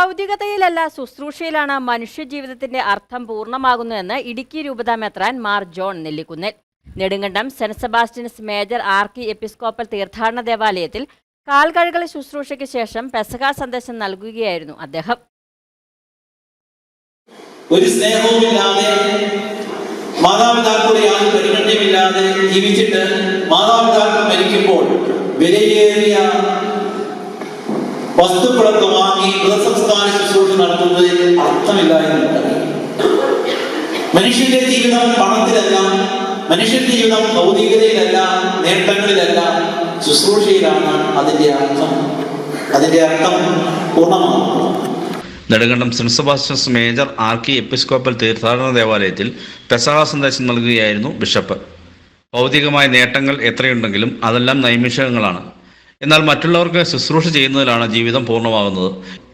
ഭൗതികതയിലല്ല ശുശ്രൂഷയിലാണ് മനുഷ്യജീവിതത്തിന്റെ അർത്ഥം പൂർണമാകുന്നതെന്ന് ഇടുക്കി രൂപതാ മെത്രാൻ Mar John Nellikunnel. Nedumkandam Saint Sebastian's major archiepiscopal തീർത്ഥാടന ദേവാലയത്തിൽ കാൽകഴുകൽ ശുശ്രൂഷയ്ക്ക് ശേഷം പെസക സന്ദേശം നൽകുകയായിരുന്നു അദ്ദേഹം. ഒരു സ്നേഹവുമില്ലാതെ മാതാപിതാക്കളുടെ യാതൊരു പരിഗണനയുമില്ലാതെ ജീവിച്ചിട്ട് മാതാപിതാക്കൾ മരിക്കുമ്പോൾ വിലയേറിയ വസ്തുക്കളൊക്കെ വാങ്ങി ഗൃഹസംസ്ഥാന ശുശ്രൂഷ നടത്തുന്നതിൽ അർത്ഥമില്ല എന്നുണ്ട് മനുഷ്യന്റെ ജീവിതം പണത്തിലല്ല മനുഷ്യന്റെ ജീവിതം ഭൗതികതയിലല്ല നേട്ടങ്ങളിലല്ല ശുശ്രൂഷയിലാണ് അതിന്റെ അർത്ഥം. അതിന്റെ അർത്ഥം പൂർണമാകുന്നത്. Nedumkandam Saint Sebastian's major archiepiscopal തീർത്ഥാടന ദേവാലയത്തിൽ പെസഹ സന്ദേശം നൽകുകയായിരുന്നു ബിഷപ്പ്. ഭൗതികമായ നേട്ടങ്ങൾ എത്രയുണ്ടെങ്കിലും അതെല്ലാം നൈമിഷികങ്ങളാണ്. എന്നാൽ മറ്റുള്ളവർക്ക് ശുശ്രൂഷ ചെയ്യുന്നതിലാണ് ജീവിതം പൂർണമാകുന്നത്.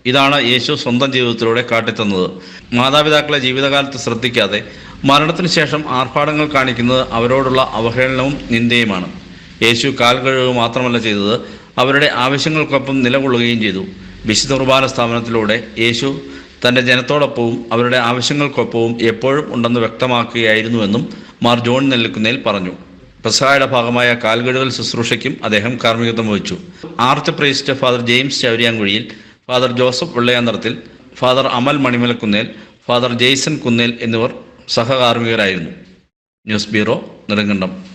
ഇതാണ് യേശു സ്വന്തം ജീവിതത്തിലൂടെ കാട്ടിത്തന്നത്. മാതാപിതാക്കളെ ജീവിതകാലത്ത് ശ്രദ്ധിക്കാതെ മരണത്തിന് ശേഷം ആർഭാടങ്ങൾ കാണിക്കുന്നത് അവരോടുള്ള അവഹേളനവും നിന്ദയുമാണ്. യേശു കാൽ കഴുകുക മാത്രമല്ല ചെയ്തത് അവരുടെ ആവശ്യങ്ങൾക്കൊപ്പം നിലകൊള്ളുകയും ചെയ്തു. വിശുദ്ധ കുർബാന സ്ഥാപനത്തിലൂടെ യേശു തന്റെ ജനത്തോടൊപ്പവും അവരുടെ ആവശ്യങ്ങൾക്കൊപ്പവും എപ്പോഴും ഉണ്ടെന്ന് വ്യക്തമാക്കുകയായിരുന്നുവെന്നും മാർ ജോൺ നെല്ലിക്കുന്നേൽ പറഞ്ഞു. പെസഹായുടെ ഭാഗമായ കാൽകഴുകൽ ശുശ്രൂഷയ്ക്കും അദ്ദേഹം കാർമ്മികത്വം വഹിച്ചു. Archpriest father James Chavariyamkuzhiyil father Joseph Vellayantharathil father Amal Manimalakunnel father Jaison Kunnel എന്നിവർ സഹകാർമ്മികരായിരുന്നു. News bureau Nedumkandam.